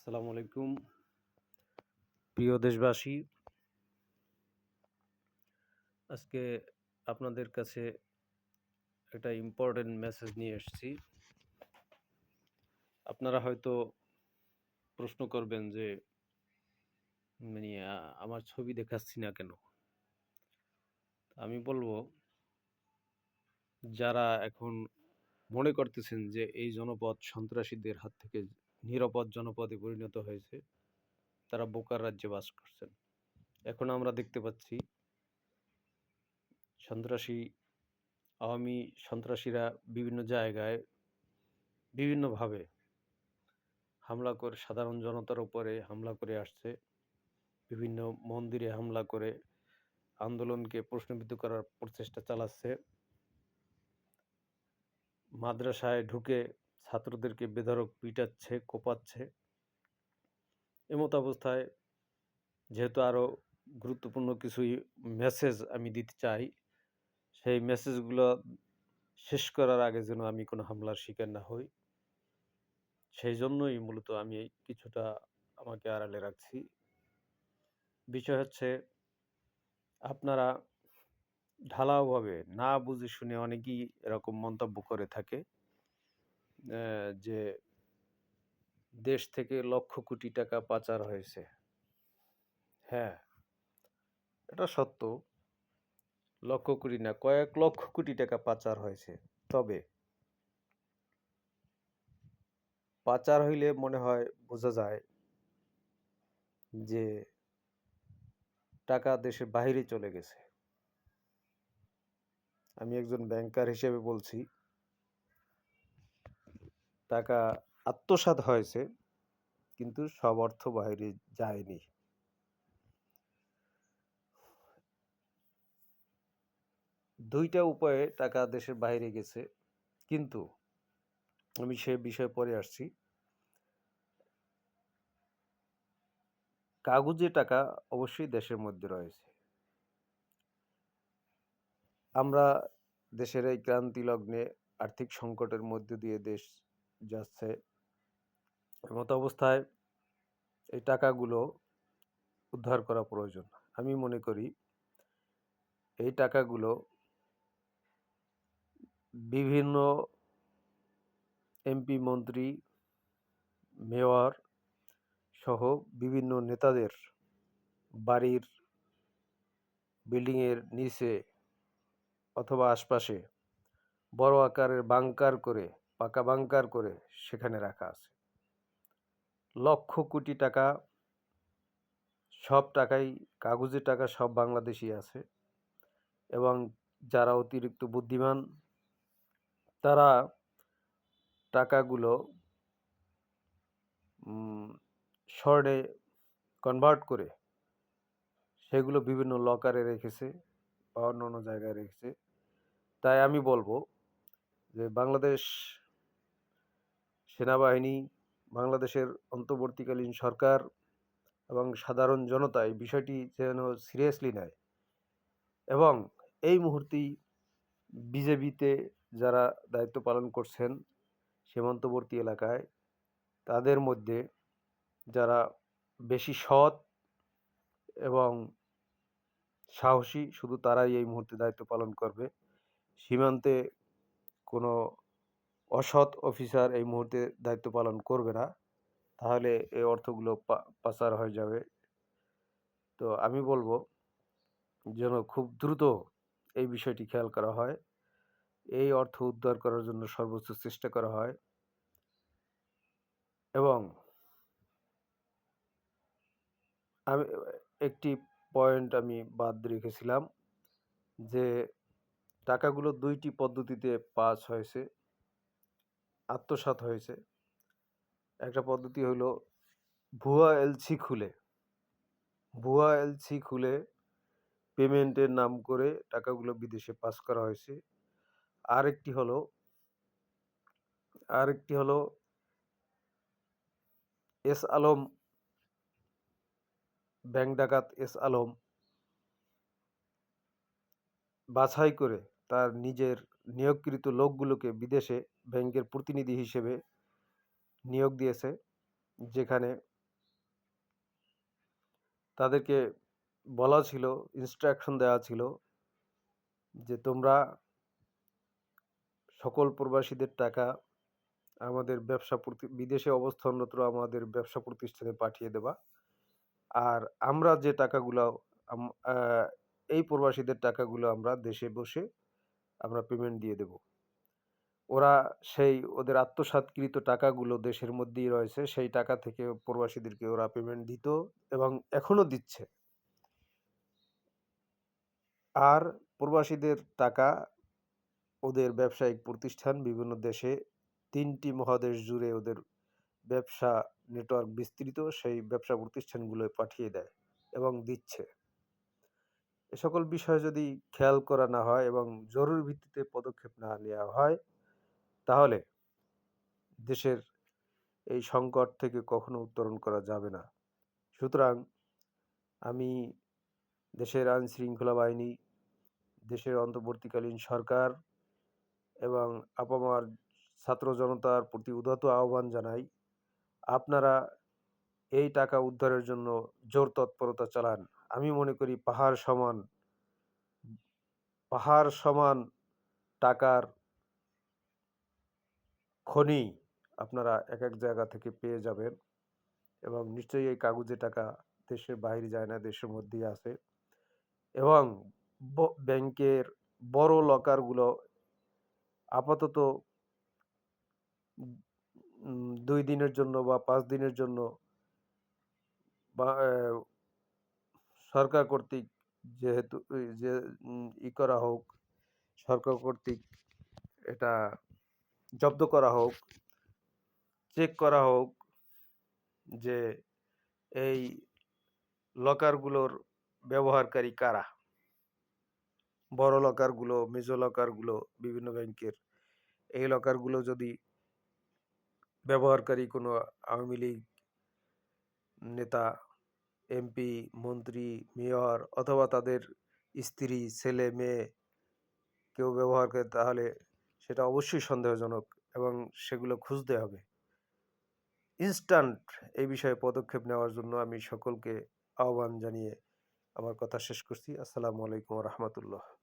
আসসালামু আলাইকুম। প্রিয় দেশবাসী, আজকে আপনাদের কাছে একটা ইম্পর্টেন্ট মেসেজ নিয়ে এসেছি। আপনারা হয়তো প্রশ্ন করবেন যে মানে আমার ছবি দেখাচ্ছি না কেন? আমি বলব, যারা এখন মনে করতেছেন যে, এই জনপদ সন্ত্রাসীদের হাত থেকে নিরাপদ জনপদে পরিণত হয়েছে। তারা বোকার রাজ্যে বাস করছেন। এখন আমরা দেখতে পাচ্ছি সন্ত্রাসী, আওয়ামী সন্ত্রাসীরা বিভিন্ন জায়গায় বিভিন্নভাবে হামলা করে, সাধারণ জনতার উপরে হামলা করে আসছে। বিভিন্ন মন্দিরে হামলা করে আন্দোলনকে প্রশ্নবিদ্ধ করার প্রচেষ্টা চালাচ্ছে। মাদ্রাসায় ঢুকে ছাত্রদেরকে বেধড়ক পিটাচ্ছে, কোপাচ্ছে। এমত অবস্থায় যেহেতু আরও গুরুত্বপূর্ণ কিছু মেসেজ আমি দিতে চাই, সেই মেসেজগুলো শেষ করার আগে যেন আমি কোনো হামলার শিকার না হই। সেই জন্যই মূলত আমি কিছুটা আমাকে আড়ালে রাখছি। বিষয় হচ্ছে, আপনারা ঢালাওভাবে না বুঝে শুনে অনেকেই এরকম মন্তব্য করে থাকে। যে দেশ থেকে লক্ষ কোটি টাকা পাচার হয়েছে। হ্যাঁ এটা সত্য। লক্ষ কোটি না, কয়েক লক্ষ কোটি টাকা পাচার হয়েছে। তবে পাচার হইলে মনে হয় বোঝা যায় যে টাকা দেশের বাইরে চলে গেছে। আমি একজন ব্যাংকার হিসেবে বলছি। টাকা আত্মসাৎ হয়েছে, কিন্তু সব অর্থ বাইরে যায়নি। দুইটা উপায়ে টাকা দেশের বাইরে গেছে, কিন্তু আমি সে বিষয়ে পরে আসছি। কাগজে টাকা অবশ্যই দেশের মধ্যে রয়েছে। আমরা দেশের এই ক্রান্তি লগ্নে আর্থিক সংকটের মধ্যে দিয়ে দেশ যাচ্ছে। এমত অবস্থায় এই টাকাগুলো উদ্ধার করা প্রয়োজন। আমি মনে করি এই টাকাগুলো বিভিন্ন এমপি মন্ত্রী, মেয়র সহ বিভিন্ন নেতাদের বাড়ির বিল্ডিংয়ের নিচে অথবা আশপাশে বড় আকারের বাংকার করে পাকা বাংকার করে সেখানে রাখা আছে। লক্ষ কোটি টাকা, সব টাকাই, কাগজের টাকা সব বাংলাদেশি আছে। এবং যারা অতিরিক্ত বুদ্ধিমান, তারা টাকাগুলো স্বর্ণে কনভার্ট করে সেগুলো বিভিন্ন লকারে রেখেছে বা অন্য অন্য জায়গায় রেখেছে। তাই আমি বলব যে বাংলাদেশ সেনাবাহিনী, বাংলাদেশের অন্তর্বর্তীকালীন সরকার এবং সাধারণ জনতা এই বিষয়টি যেন সিরিয়াসলি নেয় এবং এই মুহূর্তেই বিজেপিতে যারা দায়িত্ব পালন করছেন সীমান্তবর্তী এলাকায়, তাদের মধ্যে যারা বেশি সৎ এবং সাহসী, শুধু তারাই এই মুহূর্তে দায়িত্ব পালন করবে। সীমান্তে কোনো অসৎ অফিসার এই মুহূর্তে দায়িত্ব পালন করবে না। তাহলে এই অর্থগুলো পাচার হয়ে যাবে। তো আমি বলব যেন খুব দ্রুত এই বিষয়টি খেয়াল করা হয়। এই অর্থ উদ্ধার করার জন্য সর্বোচ্চ চেষ্টা করা হয়। এবং আমি, একটি পয়েন্ট আমি বাদ রেখেছিলাম যে টাকাগুলো দুইটি পদ্ধতিতে পাস হয়েছে। আত্মসাৎ হয়েছে। একটা পদ্ধতি হলো ভুয়া এলসি খুলে। ভুয়া এলসি খুলে পেমেন্টের নাম করে টাকাগুলো বিদেশে পাস করা হয়েছে। আরেকটি হলো আরেকটি হলো এস আলম ব্যাংক ডাকাত এস আলম বাছাই করে তার নিজের নিয়োগকৃত লোকগুলোকে বিদেশে ব্যাংকের প্রতিনিধি হিসেবে নিয়োগ দিয়েছে, যেখানে তাদেরকে বলা ছিল ইনস্ট্রাকশন দেওয়া ছিল যে তোমরা সকল প্রবাসীদের টাকা আমাদের ব্যবসা প্রতি, বিদেশে অবস্থানরত আমাদের ব্যবসা প্রতিষ্ঠানে পাঠিয়ে দেবা। আর আমরা যে টাকাগুলো এই প্রবাসীদের টাকাগুলো আমরা দেশে বসে আমরা পেমেন্ট দিয়ে দেব। ওরা সেই ওদের আত্মসাৎকৃত টাকাগুলো দেশের মধ্যেই রয়েছে, সেই টাকা থেকে প্রবাসীদেরকে ওরা পেমেন্ট দিত এবং এখনও দিচ্ছে। আর প্রবাসীদের টাকা ওদের ব্যবসায়িক প্রতিষ্ঠান বিভিন্ন দেশে তিনটি মহাদেশ জুড়ে ওদের ব্যবসা নেটওয়ার্ক বিস্তৃত, সেই ব্যবসা প্রতিষ্ঠানগুলোয় পাঠিয়ে দেয় এবং দিচ্ছে। এ সকল বিষয় যদি খেয়াল করা না হয় এবং জরুরি ভিত্তিতে পদক্ষেপ না নেওয়া হয়, তাহলে দেশের এই সংকট থেকে কখনো উত্তরণ করা যাবে না। সুতরাং আমি দেশের আইন শৃঙ্খলা বাহিনী, দেশের অন্তর্বর্তীকালীন সরকার এবং আপামার ছাত্র জনতার প্রতি উদাত্ত আহ্বান জানাই, আপনারা এই টাকা উদ্ধারের জন্য জোর তৎপরতা চালান। আমি মনে করি পাহাড় সমান পাহাড় সমান টাকার খনি আপনারা এক এক জায়গা থেকে পেয়ে যাবেন এবং নিশ্চয়ই এই কাগজে টাকা দেশের বাইরে যায় না, দেশের মধ্যেই আছে এবং ব্যাংকের বড় লকারগুলো আপাতত দুই দিনের জন্য বা পাঁচ দিনের জন্য বা সরকার কর্তৃক যেহেতু যে ই করা হোক, সরকার কর্তৃক এটা জব্দ করা হোক, চেক করা হোক যে এই লকারগুলোর ব্যবহারকারী কারা? বড় লকারগুলো, মেজো লকারগুলো, বিভিন্ন ব্যাংকের, এই লকারগুলো যদি ব্যবহারকারী কোনো আওয়ামী লীগ নেতা এমপি, মন্ত্রী, মেয়র অথবা তাদের স্ত্রী, ছেলে, মেয়ে কেউ ব্যবহার করে তাহলে সেটা অবশ্যই সন্দেহজনক এবং সেগুলো খুঁজতে হবে। ইনস্ট্যান্ট এই বিষয়ে পদক্ষেপ নেওয়ার জন্য আমি সকলকে আহ্বান জানিয়ে আমার কথা শেষ করছি। আসসালামু আলাইকুম রহমতুল্লাহ।